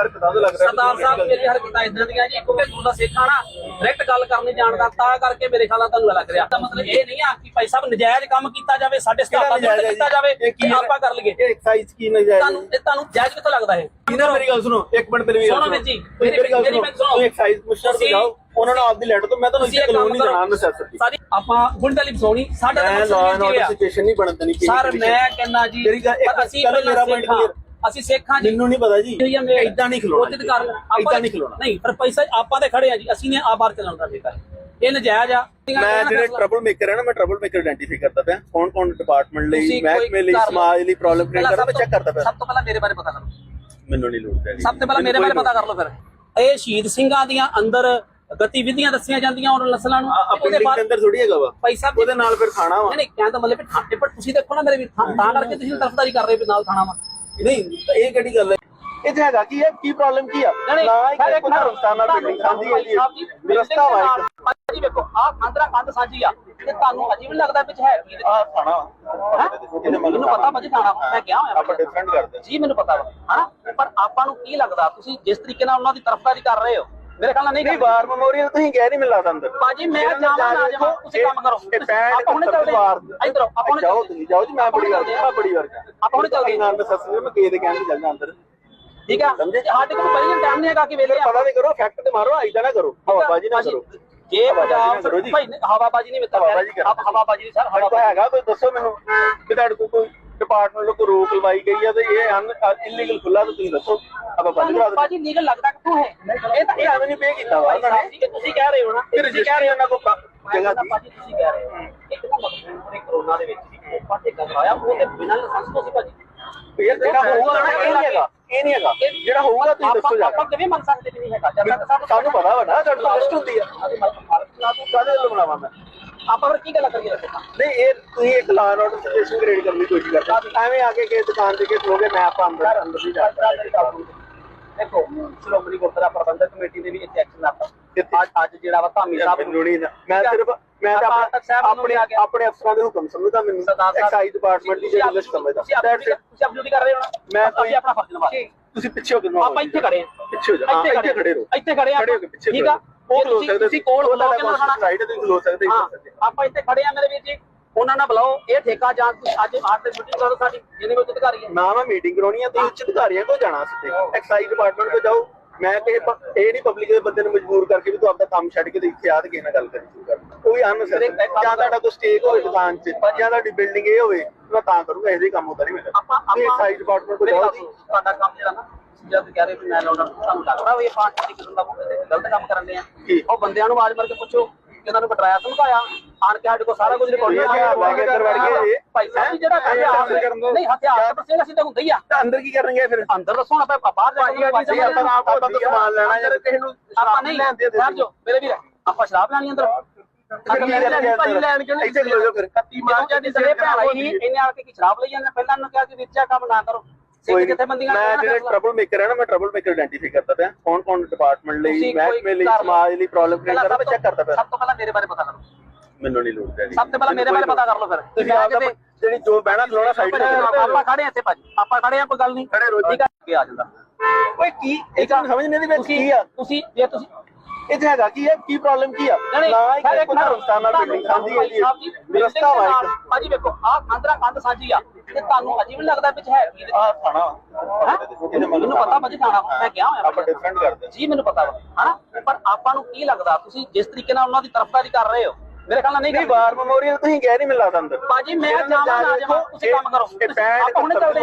ਸਰਦਾਰ ਸਾਹਿਬ ਮੇਰੀ ਹਰਕਤਾਂ ਇਦਾਂ ਦੀਆਂ ਜੀ ਕਿਉਂਕਿ ਗੁਰੂ ਦਾ ਸਿੱਖ ਆ ਨਾ ਡਾਇਰੈਕਟ ਗੱਲ ਕਰਨੀ ਜਾਣਦਾ ਤਾਂ ਕਰਕੇ ਮੇਰੇ ਖਿਆਲ ਨਾਲ ਤੁਹਾਨੂੰ ਲੱਗ ਰਿਹਾ। ਤਾਂ ਮਤਲਬ ਇਹ ਨਹੀਂ ਆ ਕਿ ਭਾਈ ਸਾਹਿਬ ਨਜਾਇਜ਼ ਕੰਮ ਕੀਤਾ ਜਾਵੇ ਸਾਡੇ ਸਟਾਫਾਂ ਦੇ ਕੀਤਾ ਜਾਵੇ ਕੀ ਆਪਾਂ ਕਰ ਲਈਏ। ਇਹ ਐਕਸਾਈਜ਼ ਕੀ ਨਜਾਇਜ਼ ਤੁਹਾਨੂੰ ਇਹ ਤੁਹਾਨੂੰ ਜਾਇਜ਼ ਕਿੱਥੋਂ ਲੱਗਦਾ ਇਹ? ਇਹਨਾਂ ਮੇਰੀ ਗੱਲ ਸੁਣੋ ਇੱਕ ਮਿੰਟ ਮੇਰੀ ਸੁਣੋ ਵੀਰ ਜੀ, ਮੇਰੀ ਗੱਲ ਸੁਣੋ। ਤੁਸੀਂ ਐਕਸਾਈਜ਼ ਕਮਿਸ਼ਨਰ ਤੁਸੀਂ- ਤੇ ਜਾਓ ਉਹਨਾਂ ਨੂੰ ਆਪਦੀ ਲੈਟਰ ਤੋਂ ਮੈਂ ਤੁਹਾਨੂੰ ਇੱਥੇ ਕਾਨੂੰਨ ਨਹੀਂ ਜਾਣਾ ਕਰੋ ਨਸੈਸਰੀ ਸਾਡੀ ਆਪਾਂ ਗੁੰਡਲੀ ਬਸੋਣੀ ਸਾਡਾ ਤਾਂ ਮਕਸਦ ਲਾਅ ਇਹ ਐਂਡ ਕੀ ਆਰਡਰ ਸਿਚੁਏਸ਼ਨ ਨਹੀਂ ਬਣਨ ਦੇਣੀ ਸਰ ਮੈਂ ਕਹਿੰਦਾ ਜੀ ਅਸੀਂ ਮੇਰਾ ਹਾਂ। clear। ਅਸੀਂ ਸਿੱਖਾਂ ਜੀ। ਮੈਨੂੰ ਨਹੀਂ ਪਤਾ ਜੀ। ਇਦਾਂ ਨਹੀਂ ਖਲੋਣਾ ਕੋਸ਼ਿਸ਼ ਕਰ ਇਦਾਂ ਨਹੀਂ ਖਲੋਣਾ। ਨਹੀਂ ਪਰ ਪੈਸਾ ਆਪਾਂ ਤੇ ਖੜੇ ਆ ਜੀ। ਅਸੀਂ ਨੇ ਆ ਬਾਹਰ ਚੱਲਣ ਦਾ ਠੇਕਾ ਇਹ ਨਜਾਇਜ਼ ਆ। ਮੈਂ ਜਿਹੜੇ ਟਰਬਲ ਮੇਕਰ ਹੈ ਨਾ ਮੈਂ ਟਰਬਲ ਮੇਕਰ ਆਇਡੈਂਟੀਫਾਈ ਕਰਦਾ ਪਿਆ। ਕੌਣ ਕੌਣ ਡਿਪਾਰਟਮੈਂਟ ਲਈ ਮਹਿਕਮੇ ਲਈ। ਸਮਾਜ ਲਈ ਪ੍ਰੋਬਲਮ ਕ੍ਰੀਏਟ ਕਰਦਾ ਮੈਂ ਚੈੱਕ ਕਰਦਾ ਪਿਆ। ਸਭ ਤੋਂ ਪਹਿਲਾਂ ਮੇਰੇ ਬਾਰੇ ਪਤਾ ਕਰੋ। ਮੈਨੂੰ ਨਹੀਂ ਲੋੜ ਪੈਣੀ। ਸਭ ਤੋਂ ਪਹਿਲਾਂ ਮੇਰੇ ਬਾਰੇ ਪਤਾ ਕਰ ਲਓ ਫਿਰ। ਇਹ ਸ਼ਹੀਦ ਸਿੰਘਾਂ ਦੀਆਂ ਅੰਦਰ ਗਤੀਵਿਧੀਆਂ ਦੱਸੀਆਂ ਜਾਂਦੀਆਂ ਉਹਨਾਂ ਨਸਲਾਂ ਨੂੰ। ਉਹਦੇ ਦੇ ਅੰਦਰ ਥੋੜੀ ਹੈਗਾ ਵਾ। ਪੈਸਾ ਉਹਦੇ ਨਾਲ ਫਿਰ ਖਾਣਾ ਵਾ। ਨਹੀਂ ਨਹੀਂ ਕਹਿਣ ਦਾ ਮਤਲਬ ਵੀ ਥਾਣੇ ਪਰ ਤੁਸੀਂ ਦੇਖੋ ਨਾ ਮੇਰੇ ਵੀ ਤਾਂ ਕਰਕੇ ਤੁਸੀਂ ਤਰਫਦਾਰੀ ਕਰ ਰਹੇ ਹੋ ਨਾਲ ਖਾਣਾ ਵਾ। ਨਹੀਂ ਇਹ ਕਿਹੜੀ ਗੱਲ ਹੈ? ਇਹ ਤੇ ਹੈਗਾ ਕੀ ਹੈ? ਕੀ ਪ੍ਰੋਬਲਮ ਕੀ ਆ? ਨਹੀਂ ਨਾ ਨਹੀਂ ਇੱਕ ਧਰਮਸਥਾਨ ਨਾਲ ਬਿਲਡਿੰਗ ਖਾਂਦੀ ਹੈ ਜੀ ਰਸਤਾ ਵਾ ਇੱਕ। ਜੀ ਵੇਖੋ ਆ ਕੰਦਰਾ ਕੰਦ ਸਾਂਝੀ ਆ। ਤੇ ਤੁਹਾਨੂੰ ਅਜੀਬ ਲੱਗਦਾ ਵਿੱਚ ਹੈ ਕੀ ਆ ਖਾਣਾ ਹੈਂ? ਮੈਨੂੰ ਪਤਾ ਭਾਜੀ ਥਾਣਾ ਮੈਂ ਕਿਹਾ ਹੋਇਆ ਆਪਾਂ ਡਿਫਰੈਂਟ ਕਰਦੇ ਜੀ ਮੈਨੂੰ ਪਤਾ ਵਾ। ਹਨਾ ਪਰ ਆਪਾਂ ਨੂੰ ਕੀ ਲੱਗਦਾ? ਤੁਸੀਂ ਜਿਸ ਤਰੀਕੇ ਨਾਲ ਉਹਨਾਂ ਦੀ ਤਰਫਦਾਰੀ ਕਰ ਰਹੇ ਹੋ ਮੇਰੇ ਖਿਆਲ ਨਾਲ ਨਹੀਂ ਨਹੀਂ ਵਾਰ ਮੈਮੋਰੀਅਲ ਤੁਸੀਂ ਗਏ ਨਹੀਂ ਮਿਲਦਾ ਅੰਦਰ। ਭਾਜੀ ਮੈਂ ਜਾਵਾਂ ਨਾ ਜਾਵਾਂ ਤੁਸੀਂ ਕੰਮ ਕਰੋ। ਇਹ ਪੈਂਟ ਆਪਾਂ ਹੁਣੇ ਚੱਲਦੇ ਇਧਰੋਂ ਆਪਾਂ ਹੁਣੇ ਜਾਓ ਤੁਸੀਂ ਜਾਓ ਜੀ ਮੈਂ ਬੜੀ ਵਾਰ ਮੈਂ ਬੜੀ ਵਾਰ ਆਪਾਂ ਹੁਣੇ ਚੱਲਦੇ। ਨਾਲ ਮੈਂ ਸੱਸ ਮੈਂ ਕੇ ਦੇ ਕਹਿਣ ਚੱਲਦਾ ਅੰਦਰ। ਠੀਕ ਆ? ਸਮਝੇ? ਸਾਡੇ ਕੋਲ ਪਹਿਲਾਂ ਟਾਈਮ ਨਹੀਂ ਹੈਗਾ ਕਿ ਵੇਲੇ ਪਤਾ ਨਹੀਂ ਕਰੋ ਫੈਕਟ ਤੇ ਮਾਰੋ ਆਈਦਾ ਨਾ ਕਰੋ। ਹਵਾਬਾਜੀ ਨਾ ਕਰੋ। ਜੇ ਹਵਾਬਾਜ਼ੀ ਨਾ ਪੰਜਾਬ। ਭਾਈ ਹਵਾਬਾਜੀ ਨਹੀਂ ਮਿੱਤਰ ਹਵਾਬਾਜ਼ੀ। ਹਵਾਬਾਜੀ ਨਹੀਂ ਸਰ ਕੋਲ ਹੈਗਾ ਕੋਈ ਦੱਸੋ ਮੈਨੂੰ। ਕਿ ਤੁਹਾਡੇ ਕੋਲ ਕੋਈ ਡਿਪਾਰਟਮੈਂਟ ਨੂੰ ਕੋਈ ਰੋਕ ਲਵਾਈ ਗਈ ਹੈ ਤੇ ਇਹ ਅਨ ਇਲੀਗਲ ਖੁੱਲਾ ਤਾਂ ਤੁਸੀਂ ਦੱਸੋ। ਆਪਾਂ ਬੰਦ ਕਰਾ ਦਿੰਦੇ। ਭਾਜੀ ਲੀਗਲ ਲੱਗਦਾ ਕਿੱਥੋਂ ਹੈ? ਇਹ ਤਾਂ ਇਹ ਐਵੇਂ ਨਹੀਂ ਪੇ ਕੀਤਾ ਵਾ ਉਹਨਾਂ ਨੇ। ਤੁਸੀਂ ਕਹਿ ਰਹੇ ਹੋ ਨਾ ਤੁਸੀਂ ਕਹਿ ਰਹੇ ਹੋ ਉਹਨਾਂ ਜਗ੍ਹਾ ਜਗ੍ਹਾ ਸੀ ਭਾਜੀ ਤੁਸੀਂ ਕਹਿ ਰਹੇ ਹੋ। ਇੱਕ ਤਾਂ ਨੇ ਕਰੋਨਾ ਦੇ ਵਿੱਚ ਵੀ ਉਹ ਪਾਟੇ ਕਰਵਾਇਆ ਉਹ ਤੇ ਬਿਨਾਂ ਲਾਇਸੈਂਸ ਤੋਂ ਸੀ ਭਾਜੀ। ਇਹ ਜਿਹੜਾ ਹੋਊਗਾ ਨਾ ਇਹ ਨਹੀਂ ਹੈਗਾ ਇਹ ਨਹੀਂ ਹੈਗਾ। ਜਿਹੜਾ ਹੋਊਗਾ ਤੁਸੀਂ ਦੱਸੋ ਜਾ ਆਪਾਂ ਕਿਵੇਂ ਮੰਨ ਸਕਦੇ ਨਹੀਂ ਹੈਗਾ। ਜਦ ਤੱਕ ਸਾਨੂੰ ਪਤਾ ਵਾ ਨਾ ਤੁਹਾਡੇ ਤੋਂ ਟੈਸਟ ਹੁੰਦੀ ਆ। ਕਾਹਦੇ ਵੱਲੋਂ ਬਣਾਵਾਂ ਮੈਂ? ਆਪਾਂ ਫਿਰ ਕੀ ਗੱਲ ਕਰੀਏ ਨਹੀਂ ਇਹ ਤੁਸੀਂ ਇੱਕ ਲਾਅ ਆਰਡਰ ਸਿਚੁਏਸ਼ਨ ਕ੍ਰੀਏਟ ਕਰਨ ਦੀ ਕੋਸ਼ਿਸ਼ ਕਰਦੇ ਐਵੇਂ ਆ ਕੇ ਕਿਸੇ ਦੁਕਾਨ ਤੇ ਕੇ ਖਲੋਗੇ ਮੈਂ ਆਪਾਂ ਅੰਦਰ ਅੰਦਰ ਨਹੀਂ ਜਾ ਦੇਖੋ ਸ਼੍ਰੋਮਣੀ ਗੁਰਦੁਆਰਾ ਪ੍ਰਬੰਧਕ ਕਮੇਟੀ ਦੇ ਵੀ ਇੱਥੇ ਐਕਸ਼ਨ ਆਪਾਂ ਅੱਜ ਅੱਜ ਜਿਹੜਾ ਵਾ ਧਾਮੀ ਸਾਹਿਬ ਨਾ- ਮੈਂ ਸਿਰਫ ਮੈਂ ਆਪਾਂ ਨੂੰ ਆਪਣੇ ਆਪਣੇ ਅਫਸਰਾਂ ਦੇ ਹੁਕਮ ਸਮਝਦਾ ਮੈਨੂੰ। ਐਕਸਾਈਜ਼ ਡਿਪਾਰਟਮੈਂਟ ਦੀ ਜਿਹੜੀ ਲਿਸਟ ਸਮਝਦਾ। ਤੁਸੀਂ ਆਪਣੀ ਡਿਊਟੀ ਕਰ ਰਹੇ ਹੋ ਨਾ? ਮੈਂ ਅਸੀਂ ਆਪਣਾ ਫਰਜ਼ ਨਿਭਾ ਹਾਂ। ਤੁਸੀਂ ਪਿੱਛੇ ਹੋ ਕੇ ਨਾ ਆਪਾਂ ਇੱਥੇ ਖੜੇ ਹਾਂ। ਪਿੱਛੇ ਹੋ ਜਾ। ਹਾਂ, ਇੱਥੇ ਖੜੇ ਰਹੋ। ਇੱਥੇ ਖੜੇ ਆ ਖੜੇ ਹੋ ਕੇ ਪਿੱਛੇ ਠੀਕ ਆ? ਉਹ ਖਲੋ ਸਕਦੇ ਤੁਸੀਂ ਕੋਲ ਬੁਲਾਓ ਕੇ ਲਗਾਣਾ ਰਾਈਟ ਤੁਸੀਂ ਖਲੋ ਸਕਦੇ ਆਪਾਂ ਇੱਥੇ ਖੜੇ ਆ ਮੇਰੇ ਵੀਰ ਜੀ ਉਹਨਾਂ ਨਾਲ ਬੁਲਾਓ ਇਹ ਠੇਕਾ ਜਾਂ ਅੱਜ ਆਹ ਤੇ ਮੀਟਿੰਗ ਕਰੋ ਸਾਡੀ ਜਿਹਨੇ ਵਿੱਚ ਅਧਿਕਾਰੀ ਹੈ। ਨਾ ਮੈਂ ਮੀਟਿੰਗ ਕਰਾਉਣੀ ਆ ਤੁਸੀਂ ਉੱਚ ਅਧਿਕਾਰੀਆਂ ਕੋਲ ਜਾਣਾ ਸਿੱਧੇ ਐਕਸਾਈਜ਼ ਡਿਪਾਰਟਮੈਂਟ ਕੋਲ ਜਾਓ। ਮੈਂ ਪ- ਇਹ ਨਹੀਂ ਪਬਲਿਕ ਦੇ ਬੰਦੇ ਨੂੰ ਮਜਬੂਰ ਕਰਕੇ ਵੀ ਤੂੰ ਆਪਦਾ ਕੰਮ ਛੱਡ ਕੇ ਤੇ ਇੱਥੇ ਆ ਤੇ ਕਿਸੇ ਨਾਲ ਗੱਲ ਕਰੀ ਸ਼ੁਰੂ ਕਰ। ਉਹ ਵੀ ਅਨਸਰ ਜਾਂ ਤੁਹਾਡਾ ਕੋਈ ਸਟੇਕ ਹੋਵੇ ਦੁਕਾਨ 'ਚ ਜਾਂ ਤੁਹਾਡੀ ਬਿਲਡਿੰਗ ਇਹ ਹੋਵੇ ਮੈਂ ਤਾਂ ਕਰੂੰਗਾ ਇਹਦੇ ਕੰਮ ਹੁੰਦਾ ਨਹੀਂ ਮੇਰਾ ਆਪਾਂ ਐਕਸਾਈਜ਼ ਡਿਪਾਰਟਮੈਂਟ ਕੋਲ ਜਾਓ ਤੁਹਾਡਾ ਕੰਮ ਜਿਹੜਾ ਨਾ ਜਦ ਕਹਿ ਰਹੇ ਵੀ ਮੈਂ ਲਾਉਣਾ ਤੁਹਾਨੂੰ ਲੱਗਦਾ ਵੀ ਪਾਰਟੀ ਦੀ ਕਿਸਮ ਦਾ ਗਲਤ ਕੰਮ ਕਰਨ ਦੇ ਆ? ਉਹ ਬੰਦਿਆਂ ਨੂੰ ਆਵਾਜ਼ ਮਾਰ ਕੇ ਪੁੱਛੋ ਕਿ ਇਹਨਾਂ ਨੂੰ ਬਟਰਾਇਆ ਧਮਕਾਇਆ ਆਣ ਕੇ ਸਾਡੇ ਕੋਲ ਸਾਰਾ ਕੁਝ ਰਿਕਾਰਡ ਇਹ? ਭਾਈ ਸਾਹਿਬ ਜੀ ਜਿਹੜਾ ਦਿਓ। ਨਹੀਂ ਹਥਿਆਰ ਪਰ ਸਿੰਘ ਅਸੀਂ ਤਾਂ ਹੁੰਦੇ ਹੀ ਆ। ਤਾਂ ਅੰਦਰ ਕੀ ਕਰਨਗੇ ਫਿਰ? ਅੰਦਰ ਦੱਸੋ ਨਾ ਆਪਾਂ ਬਾਹਰ ਜਾ ਕੇ ਆਪਾਂ ਆਪ ਆਪਾਂ ਤਾਂ ਸਮਾਨ ਲੈਣਾ ਜਾਂ ਕਿਸੇ ਨੂੰ ਆਪਾਂ ਨਹੀਂ ਲੈਂਦੇ ਠਹਿਰ ਜਾਓ ਮੇਰੇ ਵੀਰ ਆਪਾਂ ਸ਼ਰਾਬ ਲੈਣੀ ਅੰਦਰ। ਕੀ ਲੈਣੀ ਕਿਉਂ ਨਹੀਂ ਕੋਈ ਸਿੱਖ ਕਿੱਥੇ ਬੰਦੀਆਂ ਮੈਂ ਜਿਹੜੇ ਟਰਬਲ ਮੇਕਰ ਹੈ ਨਾ ਮੈਂ ਟਰਬਲ ਮੇਕਰ ਆਇਡੈਂਟੀਫਾਈ ਕਰਦਾ ਪਿਆ। ਕੌਣ ਕੌਣ ਡਿਪਾਰਟਮੈਂਟ ਲਈ ਮਹਿਕਮੇ ਲਈ। ਸਮਾਜ ਲਈ ਪ੍ਰੋਬਲਮ ਕ੍ਰੀਏਟ ਕਰਦਾ ਮੈਂ ਚੈੱਕ ਕਰਦਾ ਪਿਆ। ਸਭ ਤੋਂ ਪਹਿਲਾਂ ਮੇਰੇ ਬਾਰੇ ਪਤਾ ਕਰੋ। ਮੈਨੂੰ ਨਹੀਂ ਲੋੜ ਪੈਣੀ। ਸਭ ਤੋਂ ਪਹਿਲਾਂ ਮੇਰੇ ਬਾਰੇ ਪਤਾ ਕਰ ਲਓ ਫਿਰ। ਤੁਸੀਂ ਆਪ ਦਾ ਜਿਹੜੀ ਜੋ ਬਹਿਣਾ ਖਲੋਣਾ ਸਾਈਡ ਤੇ ਆਪਾਂ ਖੜੇ ਇੱਥੇ ਭਾਜੀ। ਆਪਾਂ ਖੜੇ ਆ ਕੋਈ ਗੱਲ ਨਹੀਂ ਖੜੇ ਰਹੋ ਜੀ। ਠੀਕ ਆ? ਜਾਂਦਾ। ਓਏ ਕੀ? ਇਹ ਸਮਝ ਨਹੀਂ ਆਉਂਦੀ ਵਿੱਚ ਕੀ ਆ? ਤੁਸੀਂ ਜੇ ਤੁਸੀਂ ਇਹ ਹੈਗਾ ਕੀ ਹੈ? ਕੀ ਪ੍ਰੋਬਲਮ ਕੀ ਆ? ਨਾ ਇੱਕ ਮਿੰਟ ਧਰਮਸਥਾਨ ਨਾਲ ਬਿਲਡਿੰਗ ਖਾਂਦੀ ਹੈ। ਜੀ ਰਸਤਾ ਵਾ ਇੱਕ। ਭਾਜੀ ਵੇਖੋ ਆ ਕੰਦਰਾ ਕੰਦ ਸਾਂਝੀ ਆ ਤੇ ਤੁਹਾਨੂੰ ਅਜੀਬ ਲੱਗਦਾ ਵਿੱਚ ਹੈ ਕੀ ਆ ਹੈਂ? ਮੈਨੂੰ ਪਤਾ ਭਾਜੀ ਥਾਣਾ ਮੈਂ ਕਿਹਾ ਹੋਇਆ ਆਪਾਂ ਡਿਫਰੈਂਟ ਕਰਦੇ ਜੀ ਮੈਨੂੰ ਪਤਾ ਵਾ ਹਨਾ? ਪਰ ਆਪਾਂ ਨੂੰ ਕੀ ਲੱਗਦਾ ਤੁਸੀਂ ਜਿਸ ਤਰੀਕੇ ਨਾਲ ਉਹਨਾਂ ਦੀ ਤਰਫਦਾਰੀ ਕਰ ਰਹੇ ਹੋ ਮੇਰੇ ਖਿਆਲ ਨਾਲ ਨਹੀਂ ਵਾਰ ਮੈਮੋਰੀਅਲ ਤੁਸੀਂ ਗਏ ਨਹੀਂ ਮਿਲਦਾ ਅੰਦਰ ਭਾਜੀ ਮੈਂ ਜਾਵਾਂ ਨਾ ਜਾਵਾਂ ਤੁਸੀਂ ਕੰਮ ਕਰੋ। ਇਹ ਆਪਾਂ ਹੁਣੇ ਚੱਲਦੇ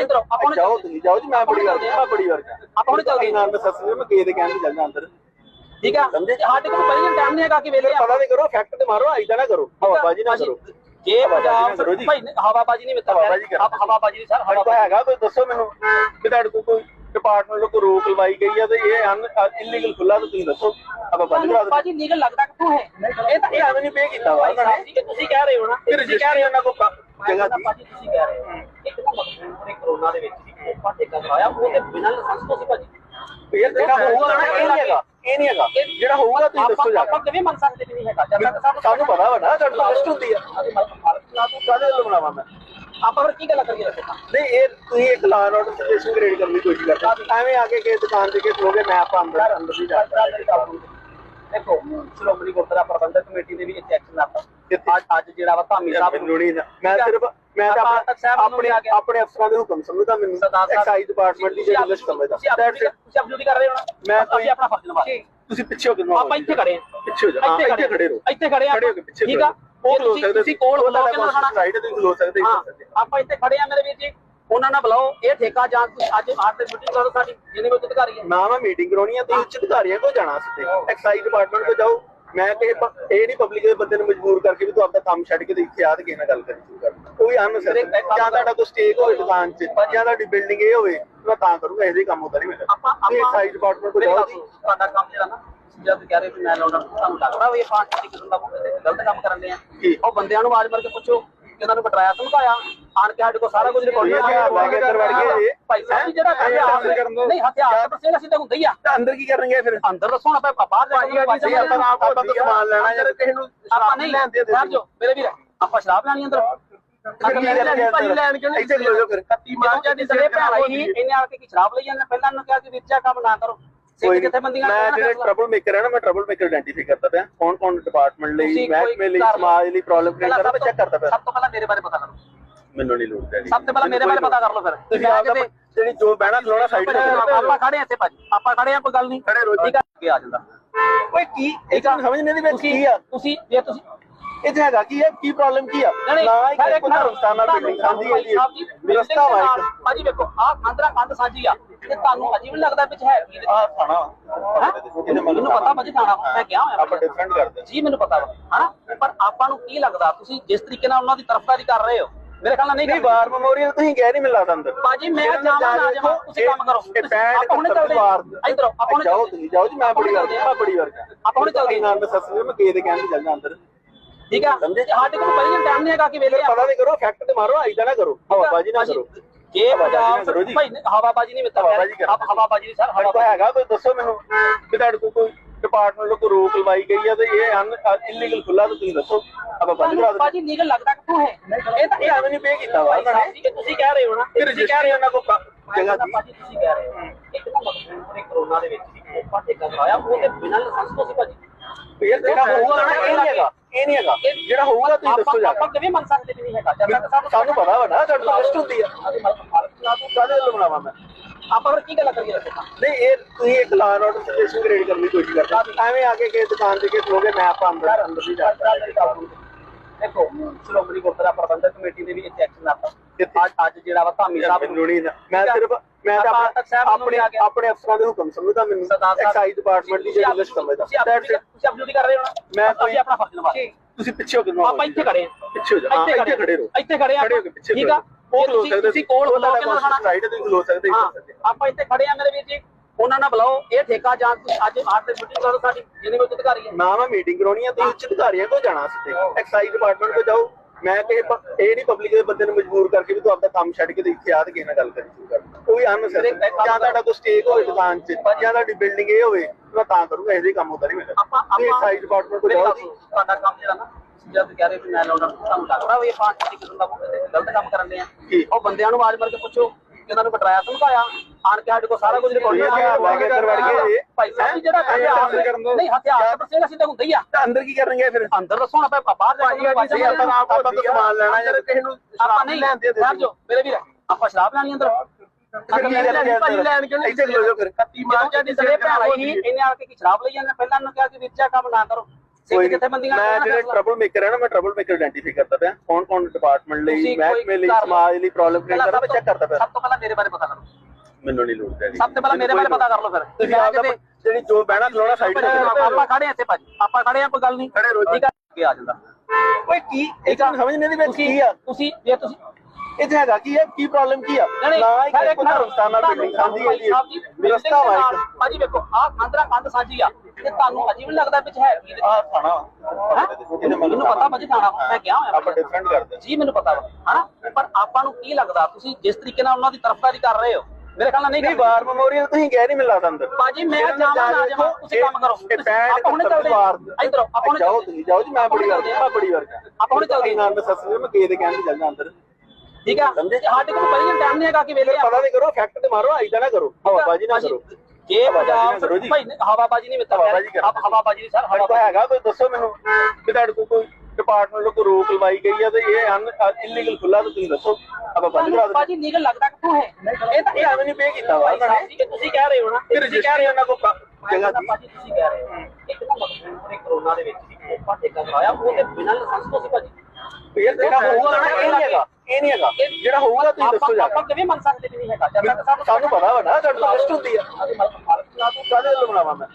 ਇਧਰੋਂ ਆਪਾਂ ਹੁਣੇ ਜਾਓ ਤੁਸੀਂ ਜਾਓ ਜੀ ਮੈਂ ਬੜੀ ਵਾਰ ਮੈਂ ਬੜੀ ਵਾਰ ਆਪਾਂ ਹੁਣੇ ਚੱਲਦੇ ਨਾਲ ਮੈਂ ਸੱਸ ਮੈਂ ਕੇ ਦੇ ਕਹਿਣ ਚੱਲਦਾ ਅੰਦਰ। ਠੀਕ ਆ? ਸਮਝੇ? ਸਾਡੇ ਕੋਲ ਪਹਿਲਾਂ ਟਾਈਮ ਨਹੀਂ ਹੈਗਾ ਕਿ ਵੇਲੇ ਪਤਾ ਨਹੀਂ ਕਰੋ ਫੈਕਟ ਤੇ ਮਾਰੋ ਆਈਦਾ ਨਾ ਕਰੋ। ਹਵਾਬਾਜੀ ਨਾ ਕਰੋ। ਜੇ ਹਵਾਬਾਜ਼ੀ ਨਾ ਪੰਜਾਬ ਕਰੋ ਜੀ। ਭਾਈ ਹਵਾਬਾਜੀ ਨਹੀਂ ਮਿੱਤਰ ਹਵਾਬਾਜ਼ੀ ਕਰੋ। ਆਪ ਹਵਾਬਾਜੀ ਨਹੀਂ ਸਰ ਸਾਡੇ ਕੋਲ ਹੈਗਾ ਕੋਈ ਦੱਸੋ ਮੈਨੂੰ ਕਿ ਤੁਹਾਡੇ ਕੋਲ ਕੋਈ ਡਿਪਾਰਟਮੈਂਟ ਕੋਈ ਰੋਕ ਲਵਾਈ ਗਈ ਹੈ ਤੇ ਇਹ ਅਨ ਇਲੀਗਲ ਖੁੱਲਾ ਤਾਂ ਤੁਸੀਂ ਦੱਸੋ। ਆਪਾਂ ਬੰਦ ਕਰਾ ਦਿੰਦੇ ਲੀਗਲ ਲੱਗਦਾ ਕਿੱਥੋਂ ਹੈ? ਇਹ ਤਾਂ ਇਹ ਐਵੇਂ ਨਹੀਂ ਪੇ ਕੀਤਾ ਵਾ। ਉਹਨਾਂ ਨੇ ਤੁਸੀਂ ਕਹਿ ਰਹੇ ਹੋ ਨਾ। ਫਿਰ ਤੁਸੀਂ ਕਹਿ ਰਹੇ ਹੋ ਉਹਨਾਂ ਕੋਲ ਜਗ੍ਹਾ ਸੀ ਭਾਜੀ ਤੁਸੀਂ ਕਹਿ ਰਹੇ ਹੋ। ਇੱਕ ਤਾਂ ਮਕਬੂਲ ਨੇ ਕਰੋਨਾ ਦੇ ਵਿੱਚ ਵੀ ਉਹ ਪਾਟੇ ਕਰਵਾਇਆ ਉਹ ਤੇ ਬਿਨਾਂ ਲਾਇਸੈਂਸ ਤੋਂ ਸੀ ਭਾਜੀ। ਇਹ ਜਿਹੜਾ ਹੋਊਗਾ ਨਾ ਇਹ ਨਹੀਂ ਹੈਗਾ। ਇਹ ਨਹੀਂ ਹੈਗਾ। ਜਿਹੜਾ ਹੋਊਗਾ ਤੁਸੀਂ ਦੱਸੋ ਜਾ ਆਪਾਂ ਕਿਵੇਂ ਮੰਨ ਸਕਦੇ ਵੀ ਨਹੀਂ ਹੈਗਾ? ਜਦ ਤੱਕ ਸਾਨੂੰ ਸਾਨੂੰ ਪਤਾ ਵਾ ਨਾ ਤੁਹਾਡੇ ਤੋਂ ਟੈਸਟ ਹੁੰਦੀ ਆ। ਕਾਹਦੇ ਵੱਲੋਂ ਬਣਾਵਾਂ ਮੈਂ? ਆਪਾਂ ਫਿਰ ਕੀ ਗੱਲ ਕਰੀਏ ਨਹੀਂ ਇਹ ਤੁਸੀਂ ਇੱਕ ਲਾਅ ਆਰਡਰ ਸਿਚੁਏਸ਼ਨ ਕ੍ਰੀਏਟ ਕਰਨ ਦੀ ਕੋਸ਼ਿਸ਼ ਕਰਦੇ ਐਵੇਂ ਆ ਕੇ ਕਿਸੇ ਦੁਕਾਨ ਤੇ ਕਿਸੇ ਲੋਗੇ ਮੈਂ ਆਪਾਂ ਅੰਦਰ ਅੰਦਰ ਨਹੀਂ ਜਾ ਦੇਖੋ ਸ਼੍ਰੋਮਣੀ ਗੁਰਦੁਆਰਾ ਪ੍ਰਬੰਧਕ ਕਮੇਟੀ ਨੇ ਵੀ ਇੱਥੇ ਐਕਸ਼ਨ ਲਿਆ ਅੱਜ ਅੱਜ ਜਿਹੜਾ ਵਾ ਧਾਮੀ ਸਾਹਿਬ ਨੂੰ ਮੈਨੂੰ ਨਹੀਂ ਨਾ- ਮੈਂ ਸਿਰਫ ਮੈਂ ਤਾਂ ਆਪਾਂ ਨੂੰ ਆਪਣੇ। ਆਪਣੇ ਅਫਸਰਾਂ ਦੇ ਹੁਕਮ ਸਮਝਦਾ ਮੈਨੂੰ। ਐਕਸਾਈਜ਼ ਡਿਪਾਰਟਮੈਂਟ ਦੀ ਜਿਹੜੀ ਲਿਸਟ ਸਮਝਦਾ। ਤੁਸੀਂ ਆਪਣੀ ਡਿਊਟੀ ਕਰ ਰਹੇ ਹੋ ਨਾ? ਮੈਂ ਕੋਈ- ਆਪਣਾ ਫਰਜ਼ ਨਿਭਾ ਹਾਂ। ਤੁਸੀਂ ਪਿੱਛੇ ਹੋ ਕੇ ਨਾ ਆਪਾਂ ਇੱਥੇ ਖੜੇ ਹਾਂ। ਪਿੱਛੇ ਹੋ ਜਾ ਹਾਂ ਇੱਥੇ ਖੜੇ ਰਹੋ। ਇੱਥੇ ਖੜੇ ਆ ਹੋ ਠੀਕ ਆ? ਉਹ ਜੇ ਖਲੋ ਸਕਦੇ ਤੁਸੀਂ ਕੋਲ ਬੁਲਾਓ ਕੇ ਦਿਖਾਣਾ ਰਾਈਟ ਖਲੋ ਸਕਦੇ ਹਾਂ ਆਪਾਂ ਇੱਥੇ ਖੜੇ ਆ ਮੇਰੇ ਵੀਰ ਜੀ। ਉਹਨਾਂ ਨਾਲ ਬੁਲਾਓ। ਇਹ ਠੇਕਾ ਤੁਸੀਂ ਅੱਜ ਆठ ਦੇ ਮੀਟਿੰਗ ਕਰੋ ਸਾਡੀ। ਜਿਹਨੇ ਵਿੱਚ ਅਧਿਕਾਰੀ ਹੈ। ਨਾ ਮੈਂ ਮੀਟਿੰਗ ਕਰਾਉਣੀ ਆ ਤੁਸੀਂ ਉੱਚ ਅਧਿਕਾਰੀਆਂ ਕੋਲ ਜਾਣਾ ਸਿੱਧੇ ਐਕਸਾਈਜ਼ ਡਿਪਾਰਟਮੈਂਟ ਕੋਲ ਜਾਓ। ਮੈਂ ਪ- ਇਹ ਨਹੀਂ ਪਬਲਿਕ ਦੇ ਬੰਦੇ ਨੂੰ ਮਜਬੂਰ ਕਰਕੇ ਵੀ ਤੂੰ ਆਪਦਾ ਕੰਮ ਛੱਡ ਕੇ ਤੇ ਇੱਥੇ ਆ ਕਿਸੇ ਨਾਲ ਗੱਲ ਕਰੀ ਕੋਈ ਅਨਸਰ ਜਾਂ ਤੁਹਾਡਾ ਕੋਈ ਸਟੇਕ ਹੋਵੇ ਦੁਕਾਨ 'ਚ ਜਾਂ ਤੁਹਾਡੀ ਬਿਲਡਿੰਗ ਇਹ ਹੋਵੇ ਮੈਂ ਤਾਂ ਕਰੂੰਗਾ ਇਹਦੇ ਕੰਮ ਹੁੰਦਾ ਨਹੀਂ ਮੇਰਾ ਆਪਾਂ ਆਪਾਂ ਐਕਸਾਈਜ਼ ਡਿਪਾਰਟਮੈਂਟ ਕੋਲ ਜਾਓ ਤੁਹਾਡਾ ਕੰਮ ਜਿਹੜਾ ਨਾ ਜਦ ਕਹਿ ਰਹੇ ਵੀ ਮੈਂ ਲਾਉਣਾ ਤੁਹਾਨੂੰ ਲੱਗਦਾ ਵੀ ਇਹ ਪਾਰਟੀ ਕਿਸਮ ਦਾ ਗਲਤ ਕੰਮ ਕਰਨ ਦੇ ਆ? ਕੀ? ਉਹ ਬੰਦਿਆਂ ਨੂੰ ਆਵਾਜ਼ ਮਾਰ ਕੇ ਪੁੱਛੋ। ਕਿ ਇਹਨਾਂ ਨੂੰ ਬਟਰਾਇਆ ਧਮਕਾਇਆ ਆਣ ਕੇ ਸਾਡੇ ਕੋਲ ਸਾਰਾ ਕੁਝ ਰਿਕਾਰਡ ਕੋਈ ਹਥਿਆਰ ਲੈ ਕੇ ਅੰਦਰ ਵੜ ਗਏ। ਭਾਈ ਸਾਹਿਬ ਜੀ ਜਿਹੜਾ ਕਰਦੇ ਆ ਨਹੀਂ ਹਥਿਆਰ ਤਾਂ ਅਸੀਂ ਤਾਂ ਹੁੰਦੇ ਹੀ ਆ। ਤਾਂ ਅੰਦਰ ਕੀ ਕਰਨਗੇ ਫਿਰ? ਅੰਦਰ ਦੱਸੋ ਨਾ ਆਪਾਂ ਬਾਹਰ ਜਾ ਕੇ ਭਾਜੀ ਆਪਾਂ ਆਪ ਆਪਾਂ ਤੋਂ ਸਮਾਨ ਲੈਣਾ ਜਾਂ ਕਿਸੇ ਨੂੰ ਆਪਾਂ ਨਹੀਂ ਲੈਣ ਦੇ ਦੇ ਠਹਿਰ ਜਾਓ ਮੇਰੇ ਵੀਰ ਆਪਾਂ ਸ਼ਰਾਬ ਲੈਣੀ ਅੰਦਰ। ਇੱਥੇ ਖਲੋ ਜਦ ਭੈਣ ਇਹਨੇ ਆ ਕੇ ਕੀ ਸ਼ਰਾਬ ਲਈ ਜਾਂਦੇ ਪਹਿਲਾਂ ਇਹਨੂੰ ਕਿਹਾ ਕਿ ਵਿੱਚਾ ਕੰਮ ਨਾ ਕਰੋ। ਕੋਈ ਕਿੱਥੇ ਬੰਦੀਆਂ ਮੈਂ ਜਿਹੜੇ ਟਰਬਲ ਮੇਕਰ ਹੈ ਨਾ ਮੈਂ ਟਰਬਲ ਮੇਕਰ ਆਇਡੈਂਟੀਫਾਈ ਕਰਦਾ ਪਿਆ। ਕੌਣ ਕੌਣ ਡਿਪਾਰਟਮੈਂਟ ਲਈ ਮਹਿਕਮੇ ਲਈ। ਸਮਾਜ ਲਈ ਪ੍ਰੋਬਲਮ ਕ੍ਰੀਏਟ ਕਰਦਾ ਮੈਂ ਚੈੱਕ ਕਰਦਾ ਪਿਆ। ਸਭ ਤੋਂ ਪਹਿਲਾਂ ਮੇਰੇ ਬਾਰੇ ਪਤਾ ਕਰੋ। ਮੈਨੂੰ ਨਹੀਂ ਲੋੜ ਪੈਣੀ। ਸਭ ਤੋਂ ਪਹਿਲਾਂ ਮੇਰੇ ਬਾਰੇ ਪਤਾ ਕਰ ਲਓ ਫਿਰ। ਤੁਸੀਂ ਆਪ ਦਾ ਜਿਹੜੀ ਜੋ ਬਹਿਣਾ ਖਲੋਣਾ ਸਾਈਡ ਤੇ ਆਪਾਂ ਖੜੇ ਆ ਇੱਥੇ ਭਾਜੀ। ਆਪਾਂ ਖੜੇ ਆ ਕੋਈ ਗੱਲ ਨਹੀਂ। ਖੜੇ ਰਹੋ ਜੀ। ਠੀਕ ਆ? ਆ ਜਾਂਦਾ। ਓਏ ਕੀ? ਇਹ ਤਾਂ ਸਮਝ ਨਹੀਂ ਵਿੱਚ ਕੀ ਆ? ਤੁਸੀਂ ਜੇ ਤੁਸੀਂ ਇਹ ਤੇ ਹੈਗਾ ਕੀ ਹੈ ਕੀ ਪ੍ਰੋਬਲਮ ਕੀ ਆ? ਨਾ ਖੜੇ ਕੋਈ ਰਸਤਾ ਨਾਲ ਬਿਲਡਿੰਗ ਸਾਂਝੀ ਹੈ। ਜੀ ਰਸਤਾ ਵਾ ਇੱਕ। ਭਾਜੀ ਵੇਖੋ ਆਹ ਕੰਧਰਾ ਕੰਧ ਸਾਂਝੀ ਆ। ਤੇ ਤੁਹਾਨੂੰ ਅਜੀਬ ਨਹੀਂ ਲੱਗਦਾ ਵਿੱਚ ਹੈ ਕੀ ਆ ਖਾਣਾ ਇਹਦੇ ਮੈਨੂੰ ਪਤਾ ਭਾਜੀ ਖਾਣਾ ਮੈਂ ਗਿਆ ਹੋਇਆ ਆਪਾਂ ਡਿਫਰੈਂਟ ਕਰਦੇ ਜੀ ਮੈਨੂੰ ਪਤਾ ਵਾ। ਹਨਾ? ਪਰ ਆਪਾਂ ਨੂੰ ਕੀ ਲੱਗਦਾ? ਤੁਸੀਂ ਜਿਸ ਤਰੀਕੇ ਨਾਲ ਉਹਨਾਂ ਦੀ ਤਰਫਦਾਰੀ ਕਰ ਰਹੇ ਹੋ ਮੇਰੇ ਖਿਆਲ ਨਾਲ ਨਹੀਂ ਨਹੀਂ। ਵਾਰ ਮੈਮੋਰੀਅਲ ਤੁਸੀਂ ਕਹਿ ਨਹੀਂ ਮਿਲਦਾ ਅੰਦਰ। ਭਾਜੀ ਮੈਂ ਜਾਵਾਂ ਨਾ ਜਾਵਾਂ ਤੁਸੀਂ ਕੰਮ ਕਰੋ। ਆਪਾਂ ਹੁਣੇ ਚੱਲਦੇ ਇਧਰ ਆਪਾਂ ਜਾਓ ਚੱਲਦੇ ਤੁਸੀਂ ਜਾਓ ਜੀ ਮੈਂ ਬੜੀ ਵਾਰ ਮੈਂ ਬੜੀ ਵਾਰ ਆਪਾਂ ਹੁਣੇ ਚੱਲਦੇ ਹਾਂ। ਮੈਂ ਸੱਸ ਮੈਂ ਕਿਸੇ ਦੇ ਕਹਿਣ ਤੇ ਚੱਲ ਜਾ ਅੰਦਰ। ਠੀਕ ਆ? ਸਮਝੇ? ਸਾਡੇ ਕੋਲ ਪਹਿਲਾਂ ਟਾਈਮ ਨਹੀਂ ਹੈਗਾ ਕਿ ਵੇਲੇ ਪਤਾ ਨਹੀਂ ਕਰੋ ਫੈਕਟ ਤੇ ਮਾਰੋ ਆਈਦਾ ਨਾ ਕਰੋ। ਹਵਾਬਾਜੀ ਨਾ ਕਰੋ। ਜੇ ਨਾ ਪੰਜਾਬ ਭਾਈ ਹਵਾਬਾਜੀ ਨਹੀਂ ਮਿੱਤਰ। ਆਪ ਹਵਾਬਾਜੀ ਨਹੀਂ ਸਰ ਹਵਾਬਾਜੀ। ਹੈਗਾ ਕੋਈ ਦੱਸੋ ਮੈਨੂੰ ਵੀ ਤੁਹਾਡੇ ਕੋਲ ਕੋਈ ਡਿਪਾਰਟਮੈਂਟ ਨੂੰ ਕੋਈ ਰੋਕ ਲਵਾਈ ਗਈ ਹੈ ਤੇ ਇਹ ਅਨ ਇਲੀਗਲ ਖੁੱਲਾ ਤਾਂ ਤੁਸੀਂ ਦੱਸੋ। ਆਪਾਂ ਬੰਦ ਕਰਾ ਦਿੰਦੇ। ਭਾਜੀ ਲੀਗਲ ਲੱਗਦਾ ਕਿੱਥੋਂ ਹੈ? ਇਹ ਤਾਂ ਇਹ ਐਵੇਂ ਨਹੀਂ ਪੇ ਕੀਤਾ ਵਾ ਨੇ। ਤੁਸੀਂ ਕਹਿ ਰਹੇ ਹੋ ਨਾ ਫਿਰ ਤੁਸੀਂ ਕਹਿ ਰਹੇ ਹੋ ਰਜਿਸਟਰੀ ਉਹਨਾਂ ਕੋਲ ਕ- ਜਗ੍ਹਾ ਭਾਜੀ ਤੁਸੀਂ ਕਹਿ ਰਹੇ ਹੋ। ਇੱਕ ਤਾਂ ਮਕਬੂਲ ਕਰੋਨਾ ਦੇ ਵਿੱਚ ਵੀ ਕੋਪਾ ਟੇਕਾ ਕਰਾਇਆ ਉਹ ਤੇ ਬਿਨਾਂ ਲਾਇਸੈਂਸ ਤੋਂ ਸੀ ਭਾਜੀ। ਇਹ ਜਿਹੜਾ ਹੋਊਗਾ ਨਾ ਇਹ ਨਹੀਂ ਹੈਗਾ। ਇਹ ਨਹੀਂ ਹੈਗਾ। ਜਿਹੜਾ ਹੋਊਗਾ ਤੁਸੀਂ ਦੱਸੋ ਜਾ ਆਪਾਂ ਕਿਵੇਂ ਮੰਨ ਸਕਦੇ ਨਹੀਂ ਹੈਗਾ। ਜਦ ਤੱਕ ਸਾਨੂੰ ਸਾਨੂੰ ਪਤਾ ਵਾ ਨਾ ਸਾਡੇ ਤੋਂ ਲਿਸਟ ਹੁੰਦੀ ਆ। ਕਾਹਦੇ ਵੱਲੋਂ ਬਣਾਵਾਂ ਮੈਂ? ਆਪਾਂ ਫਿਰ ਕੀ ਗੱਲ ਕਰੀਏ ਨਹੀਂ ਇਹ ਤੁਸੀਂ ਇੱਕ ਲਾਅ ਆਰਡਰ ਸਿਚੁਏਸ਼ਨ ਕ੍ਰੀਏਟ ਕਰਨ ਦੀ ਕੋਸ਼ਿਸ਼ ਕਰਦੇ ਐਵੇਂ ਆ ਕੇ ਕਿਸੇ ਦੁਕਾਨ ਤੇ ਕਿਸੇ ਲੋਗੇ ਮੈਂ ਆਪਾਂ ਅੰਦਰ ਅੰਦਰ ਨਹੀਂ ਜਾ ਦੇਖੋ ਸ਼੍ਰੋਮਣੀ ਗੁਰਦੁਆਰਾ ਪ੍ਰਬੰਧਕ ਕਮੇਟੀ ਨੇ ਵੀ ਇੱਥੇ ਐਕਸ਼ਨ ਕਿੱਥੇ? ਅੱਜ ਅੱਜ ਜਿਹੜਾ ਵਾ ਧਾਮੀ ਸਾਹਿਬ ਮੈਨੂੰ ਨਹੀਂ ਨਾ- ਮੈਂ ਸਿਰਫ ਮੈਂ ਤਾਂ ਆਪਾਂ ਤੱਕ ਸਾਹਿਬ ਨੂੰ ਆਪਣੇ ਲਿਆ ਗਿਆ। ਆਪਣੇ ਅਫਸਰਾਂ ਦੇ ਹੁਕਮ ਸਮਝਦਾ ਮੈਨੂੰ। ਸਰਦਾਰ ਸਾਹਿਬ ਐਕਸਾਈਜ਼ ਡਿਪਾਰਟਮੈਂਟ ਦੀ ਜਿਹੜੀ ਲਿਸਟ ਸਮਝਦਾ। ਤੁਸੀਂ ਆਪਣੀ That's it. ਤੁਸੀਂ ਆਪਣੀ ਡਿਊਟੀ ਕਰ ਰਹੇ ਹੋ ਨਾ? ਮੈਂ ਅਸੀਂ ਕੋਈ- ਆਪਣਾ ਫਰਜ਼ ਨਿਭਾ ਰਹੇ ਹਾਂ। ਤੁਸੀਂ ਪਿੱਛੇ ਹੋ ਕੇ ਨਾ ਆਪਾਂ ਇੱਥੇ ਖੜੇ ਹਾਂ। ਪਿੱਛੇ ਹੋ ਜਾ ਹਾਂ ਇੱਥੇ ਖੜੇ ਰਹੋ। ਇੱਥੇ ਖੜੇ ਆ ਖੜੇ ਹੋ ਕੇ ਪਿੱਛੇ ਠੀਕ ਆ? ਉਹ ਜੇ ਖਲੋ ਤੁਸੀਂ- ਸਕਦੇ ਤੁਸੀਂ ਕੋਲ ਬੁਲਾਓ ਕੇ ਦਿਖਾਣਾ ਰਾਈਟ ਤੁਸੀਂ ਖਲੋ ਸਕਦੇ ਹਾਂ ਆਪਾਂ ਇੱਥੇ ਖੜੇ ਆ ਮੇਰੇ ਵੀਰ ਜੀ। ਉਹਨਾਂ ਨਾਲ ਬੁਲਾਓ। ਇਹ ਠੇਕਾ ਤੁਸੀਂ ਅੱਜ ਦੇ ਮੀਟਿੰਗ ਕਰੋ ਸਾਡੀ। ਜਿਹਨੇ ਵਿੱਚ ਅਧਿਕਾਰੀ ਹੈ। ਨਾ ਮੈਂ ਮੀਟਿੰਗ ਕਰਾਉਣੀ ਆ ਤੁਸੀਂ ਉੱਚ ਅਧਿਕਾਰੀਆਂ ਕੋਲ ਜਾਣਾ ਸਿੱਧੇ ਐਕਸਾਈਜ਼ ਡਿਪਾਰਟਮੈਂਟ ਕੋਲ ਜਾਓ। ਮੈਂ ਪ- ਇਹ ਨਹੀਂ ਪਬਲਿਕ ਦੇ ਬੰਦੇ ਨੂੰ ਮਜਬੂਰ ਕਰਕੇ ਵੀ ਤੂੰ ਆਪਦਾ ਕੰਮ ਛੱਡ ਕੇ ਤੇ ਇੱਥੇ ਆ ਤੇ ਕਿਸੇ ਨਾਲ ਗੱਲ ਕਰੀ ਸ਼ੁਰੂ ਕਰ। ਕੋਈ ਅਨਸਰ ਜਾਂ ਤੁਹਾਡਾ ਕੋਈ ਸਟੇਕ ਹੋਵੇ ਦੁਕਾਨ 'ਚ ਜਾਂ ਤੁਹਾਡੀ ਬਿਲਡਿੰਗ ਇਹ ਹੋਵੇ ਮੈਂ ਤਾਂ ਕਰੂੰਗਾ ਇਹਦੇ ਕੰਮ ਹੁੰਦਾ ਨਹੀਂ ਮੇਰਾ ਆਪਾਂ ਐਕਸਾਈਜ਼ ਡਿਪਾਰਟਮੈਂਟ ਕੋਲ ਜਾਓ ਤੁਹਾਡਾ ਕੰਮ ਜਿਹੜਾ ਨਾ ਜਦ ਕਹਿ ਰਹੇ ਵੀ ਮੈਂ ਲਾਉਣਾ ਤੁਹਾਨੂੰ ਲੱਗਦਾ ਵੀ ਇਹ ਪਾਰਟੀ ਕਿਸਮ ਦਾ ਗਲਤ ਕੰਮ ਕਰਨ ਦੇ ਆ। ਕੀ? ਉਹ ਬੰਦਿਆਂ ਨੂੰ ਆਵਾਜ਼ ਮਾਰ ਕੇ ਪੁੱਛੋ ਕਿ ਇਹਨਾਂ ਨੂੰ ਬਟਰਾਇਆ ਧਮਕਾਇਆ। ਆਣ ਕੇ ਸਾਡੇ ਕੋਲ ਸਾਰਾ ਕੁਝ ਰਿਕਾਰਡ ਗਏ। ਭਾਈ ਸਾਹਿਬ ਜੀ, ਜਿਹੜਾ ਕਰਦੇ ਆ ਨਹੀਂ ਹਥਿਆਰ ਤਾਂ ਸਿੰਘ ਅਸੀਂ ਤਾਂ ਹੁੰਦੇ ਹੀ ਆ। ਤਾਂ ਅੰਦਰ ਕੀ ਕਰਨਗੇ ਫਿਰ? ਅੰਦਰ ਦੱਸੋ ਨਾ ਆਪਾਂ ਬਾਹਰ ਜਾ ਕੇ ਭਾਜੀ ਆਪਾਂ ਆਪ ਆਪਾਂ ਤੋਂ ਸਮਾਨ ਲੈਣਾ ਜਾਂ ਕਿਸੇ ਨੂੰ ਆਪਾਂ ਨਹੀਂ ਲੈਣ ਦੇ ਦੇ ਠਹਿਰ ਜਾਓ ਮੇਰੇ ਵੀਰ। ਆਪਾਂ ਸ਼ਰਾਬ ਲੈਣੀ ਅੰਦਰ। ਮੈਂ ਜਿਹੜੇ ਟਰਬਲ ਮੇਕਰ ਹੈ ਨਾ ਮੈਂ ਟਰਬਲ ਮੇਕਰ ਆਇਡੈਂਟੀਫਾਈ ਕਰਦਾ ਪਿਆ। ਕੌਣ ਕੌਣ ਡਿਪਾਰਟਮੈਂਟ ਲਈ ਮਹਿਕਮੇ ਲਈ। ਸਮਾਜ ਲਈ ਪ੍ਰੋਬਲਮ ਕ੍ਰੀਏਟ ਕਰਦਾ ਮੈਂ ਚੈੱਕ ਕਰਦਾ ਪਿਆ। ਸਭ ਤੋਂ ਪਹਿਲਾਂ ਮੇਰੇ ਬਾਰੇ ਪਤਾ ਕਰੋ। ਮੈਨੂੰ ਨਹੀਂ ਲੋੜ ਪੈਣੀ। ਸਭ ਤੋਂ ਪਹਿਲਾਂ ਮੇਰੇ ਬਾਰੇ ਪਤਾ ਕਰ ਲਓ ਫਿਰ। ਤੁਸੀਂ ਆਪ ਦਾ ਜਿਹੜੀ ਜੋ ਬਹਿਣਾ ਖਲੋਣਾ ਸਾਈਡ ਤੇ ਆਪਾਂ ਖੜੇ ਆ ਇੱਥੇ ਭਾਜੀ। ਆਪਾਂ ਖੜੇ ਆ ਕੋਈ ਗੱਲ ਨਹੀਂ। ਖੜੇ ਰਹੋ ਜੀ। ਠੀਕ ਆ? ਆ ਜਾਂਦਾ। ਓਏ ਕੀ ਇਹ ਤਾਂ ਸਮਝ ਨਹੀਂ ਵਿੱਚ ਕੀ ਆ। ਤੁਸੀਂ ਜੇ ਤੁਸੀਂ ਤੇ ਹੈਗਾ ਕੀ ਹੈ ਕੀ ਪ੍ਰੋਬਲਮ ਕੀ ਆ? ਨਾ ਇੱਕ ਕੋਈ ਰਸਤਾ ਨਾਲ ਬਿਲਡਿੰਗ ਸਾਂਝੀ ਹੈ ਜੀ ਰਸਤਾ ਵਾ ਇੱਕ। ਭਾਜੀ ਵੇਖੋ ਆਹ ਕੰਧਰਾ ਕੰਧ ਸਾਂਝੀ ਆ। ਤੇ ਤੁਹਾਨੂੰ ਅਜੀਬ ਨਹੀਂ ਲੱਗਦਾ ਵਿੱਚ ਹੈ ਕੀ? ਆ ਖਾਣਾ ਇਹਦੇ ਮੈਨੂੰ ਪਤਾ ਭਾਜੀ ਖਾਣਾ ਮੈਂ ਗਿਆ ਹੋਇਆ ਆਪਾਂ ਡਿਫਰੈਂਟ ਕਰਦੇ ਜੀ ਮੈਨੂੰ ਪਤਾ ਵਾ। ਹਨਾ? ਪਰ ਆਪਾਂ ਨੂੰ ਕੀ ਲੱਗਦਾ? ਤੁਸੀਂ ਜਿਸ ਤਰੀਕੇ ਨਾਲ ਉਹਨਾਂ ਦੀ ਤਰਫਦਾਰੀ ਕਰ ਰਹੇ ਹੋ ਮੇਰੇ ਖਿਆਲ ਨਾਲ ਨਹੀਂ ਨਹੀਂ ਵਾਰ ਮੈਮੋਰੀਅਲ ਤੁਸੀਂ ਕਹਿ ਨਹੀਂ ਮਿਲਦਾ ਅੰਦਰ। ਭਾਜੀ ਮੈਂ ਜਾਵਾਂ ਨਾ ਜਾਵਾਂ ਤੁਸੀਂ ਕੰਮ ਕਰੋ। ਇਹ ਪੈਂਟ ਆਪਾਂ ਹੁਣੇ ਚੱਲਦੇ ਇਧਰ ਆਪਾਂ ਹੁਣੇ ਜਾਓ ਚੱਲਦੇ ਤੁਸੀਂ ਜਾਓ ਜੀ ਮੈਂ ਬੜੀ ਵਾਰ ਮੈਂ ਬੜੀ ਵਾਰ ਆਪਾਂ ਹੁਣੇ ਚੱਲਦੇ ਨਾਲ ਮੈਂ ਸੱਸ ਮੈਂ ਕਿਸੇ ਦੇ ਕਹਿਣ ਤੇ ਚੱਲ ਜਾ ਅੰਦਰ। ਠੀਕ ਆ ਸਮਝੇ? ਸਾਡੇ ਕੋਲ ਪਹਿਲਾਂ ਟਾਈਮ ਨਹੀਂ ਹੈਗਾ ਕਿ ਵੇਲੇ ਪਤਾ ਨਹੀਂ ਕਰੋ ਫੈਕਟ ਤੇ ਮਾਰੋ ਆਈਦਾ ਨਾ ਕਰੋ। ਹਵਾਬਾਜੀ ਨਾ ਕਰੋ। ਜੇ ਪੰਜਾਬ। ਭਾਈ ਹਵਾਬਾਜੀ ਨਹੀਂ ਮਿੱਤਰ। ਕਰੋ। ਹਵਾਬਾਜੀ ਨਹੀਂ ਸਰ ਕੋਲ ਹਵਾਬਾਜੀ। ਹੈਗਾ ਕੋਈ ਦੱਸੋ ਮੈਨੂੰ ਕਿ ਤੁਹਾਡੇ ਕੋਲ ਕੋਈ ਡਿਪਾਰਟਮੈਂਟ ਕੋਈ ਰੋਕ ਲਵਾਈ ਗਈ ਹੈ ਤੇ ਇਹ ਅਨ ਇਲੀਗਲ ਖੁੱਲਾ ਤਾਂ ਤੁਸੀਂ ਦੱਸੋ। ਆਪਾਂ ਬੰਦ ਕਰਾ ਦਿੰਦੇ ਭਾਜੀ ਲੀਗਲ ਲੱਗਦਾ ਹੈ ਇਹ ਤਾਂ ਇਹ ਐਵੇਂ ਨਹੀਂ ਪੇ ਕੀਤਾ ਵਾ ਉਹਨਾਂ ਨੇ। ਜੀ ਤੁਸੀਂ ਕਹਿ ਰਹੇ ਹੋ ਨਾ ਫਿਰ ਰਜਿਸਟਰੀ ਉਹਨਾਂ ਕੋਲ ਕ- ਜਗ੍ਹਾ ਜਗ੍ਹਾ ਦੀ। ਭਾਜੀ ਤੁਸੀਂ ਕਹਿ ਰਹੇ ਹੋ। ਇੱਕ ਤਾਂ ਮਕਬੂਲ ਨੇ ਕਰੋਨਾ ਦੇ ਵਿੱਚ ਵੀ ਕੋਪਾ ਟੇਕਾ ਕਰਾਇਆ ਉਹ ਤੇ ਬਿਨਾਂ ਲਾਇਸੈਂਸ ਤੋਂ ਸੀ ਭਾਜੀ। ਇਹ ਜਿਹੜਾ ਹੋਊਗਾ ਨਾ ਇਹ ਨਹੀਂ ਹੈਗਾ ਇਹ ਨਹੀਂ ਹੈਗਾ। ਜਿਹੜਾ ਹੋਊਗਾ ਤੁਸੀਂ ਦੱਸੋ ਜਾ ਆਪਾਂ ਕਿਵੇਂ ਮੰਨ ਸਕਦੇ ਕਿ ਨਹੀਂ ਹੈਗਾ? ਜਦ ਤੱਕ ਸਾਨੂੰ ਸਾਨੂੰ ਪਤਾ ਵਾ ਨਾ ਤੁਹਾਡੇ ਤੋਂ ਟੈਸਟ ਹੁੰਦੀ ਆ। ਅਸੀਂ ਮਾਲਕ ਮਾਲਕ ਨਾਲ ਤੋਂ ਕਾਹਦੇ ਵੱਲੋਂ ਬਣਾਵਾਂ ਮੈਂ?